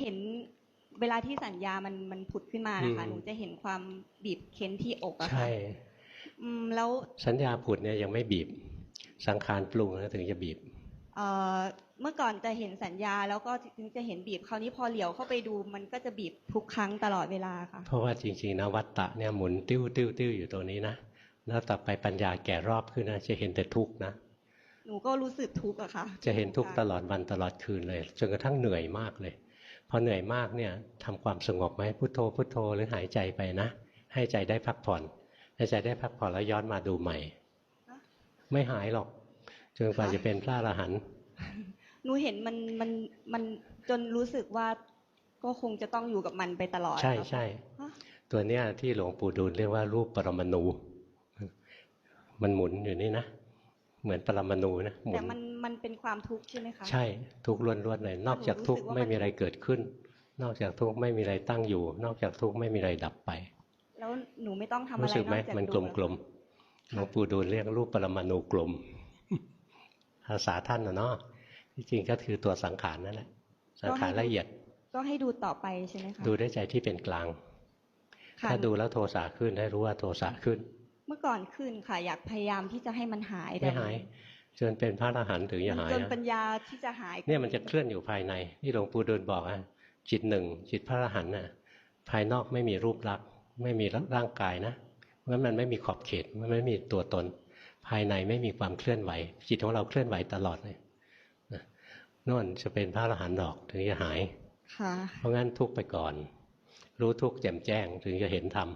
เห็นเวลาที่สัญญามันมันผุดขึ้นมานะคะอืมหนูจะเห็นความบีบเค้นที่อกอะค่ะใช่อืมแล้วสัญญาผุดเนี่ยยังไม่บีบ สังขารปรุงแล้วถึงจะบีบเอ่อเมื่อก่อนจะเห็นสัญญาแล้วก็ถึงจะเห็นบีบคราวนี้พอเหลียวเข้าไปดูมันก็จะบีบทุกครั้งตลอดเวลาค่ะ เพราะว่าจริงๆนะวัตตะเนี่ยหมุนติ้วติ้วติ้วอยู่ตรงนี้นะแล้วต่อไปปัญญาแก่รอบขึ้นนะจะเห็นแต่ทุกข์นะหนูก็รู้สึกทุกข์อะค่ะ จะเห็นทุกข์ตลอดวันตลอดคืนเลยจนกระทั่งเหนื่อยมากเลย พอเหนื่อยมากเนี่ยทำความสงบไหมพุโทโธพุโทโธหรือหายใจไปนะ ให้ใจได้พักผ่อนให้ใจได้พักผ่อนแล้วย้อนมาดูใหม่ฮะไม่หายหรอกจนกว่าค่ะจะเป็นพระอรหันต์หนูเห็นมันมันมันจนรู้สึกว่าก็คงจะต้องอยู่กับมันไปตลอด ใช่ครับใช่ฮะตัวเนี้ยที่หลวงปู่ดูลเรียกว่ารูปปรมาณูมันหมุนอยู่นี่นะเหมือนปรมาณูนะหมุแต่นมัน มันเป็นความทุกข์ใช่ไหมคะใช่ทุกข์ล้วนๆเลยนอกจากทุกข์หนูรู้สึกว่าไม่มีอะไรเกิดขึ้น นอกจากทุกข์ไม่มีอะไรตั้งอยู่ นอกจากทุกข์ไม่มีอะไรดับไป แล้วหนูไม่ต้องทำอะไรรู้สึกไหมนอกจากมันกดูลมๆหลวงปู่ดูลเรียกรูปปรมาณูกลมภาษาท่านนะเนาะที่จริงก็คือตัวสังขารนั่นแหละสังขารละเอียด ก็ให้ดูต่อไปใช่ไหมคะดูด้วยใจที่เป็นกลางค่ะถ้าดูแล้วโทสะขึ้นให้รู้ว่าโทสะขึ้น เมื่อก่อนขึ้นค่ะ อยากพยายามที่จะให้มันหายแต่ไม่หาย จนเป็นพระอรหันต์ถึงจะมันหายจนนะปัญญาที่จะหาย เนี่ยมันจะเคลื่อนอยู่ภายในนี่หลวงปู่ดูลบอกอะจิตหนึ่งจิตพระอรหันต์น่ะ ภายนอกไม่มีรูปลักษณ์ไม่มีร่างกายนะเพราะฉะนั้นมันไม่มีขอบเขตมันไม่มีตัวตน ภายในไม่มีความเคลื่อนไหว จิตของเราเคลื่อนไหวตลอดเลยนะนู่นจะเป็นพระอรหันต์ดอกถึงจะหายค่ะเพราะงั้นทุกข์ไปก่อน รู้ทุกข์แจ่มแจ้งถึงจะเห็นธรรม